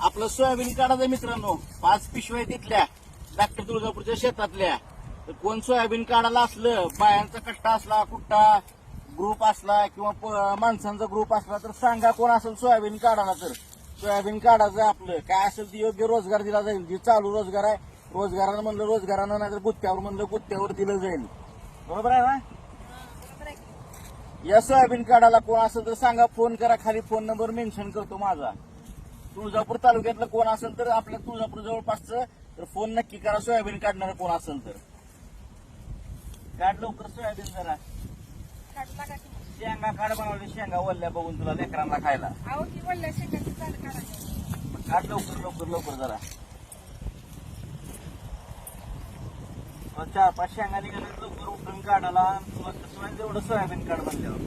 आपलं सोयाबीन काढायचं मित्रांनो. पाच पिशव्या तिथल्या डॉक्टर तुळजापूरच्या शेतातल्या. तर कोण सोयाबीन काढायला असलं बायांचा कट्टा असला कुट्टा ग्रुप असला किंवा प- माणसांचा ग्रुप असला तर सांगा कोण असेल सोयाबीन काढायला तर. सोयाबीन काढायचं आपलं. काय असेल ते योग्य रोजगार दिला जाईल. जे चालू रोजगार आहे रोजगारानं म्हणलं रोजगारानं नाही तर गुत्त्यावर म्हणलं गुत्त्यावर दिलं जाईल. बरोबर आहे ना? या सोयाबीन काढायला कोण असेल तर सांगा फोन करा खाली फोन नंबर मेन्शन करतो माझा. तुळजापूर तालुक्यातलं कोण असेल तर आपल्या तुळजापूर जवळपासचं तर फोन नक्की करा सोयाबीन काढणार कोण असेल तर. काढ लवकर सोयाबीन जरा. शेंगा काढ बनवले शेंगा वल्ल्या बघून तुला लेकरांना खायला. काढ लवकर लवकर लवकर जरा. चार पाच शेंगा निघाल्या लवकर उठून काढायला तुला सोयाबीन काढ म्हणल्यावर?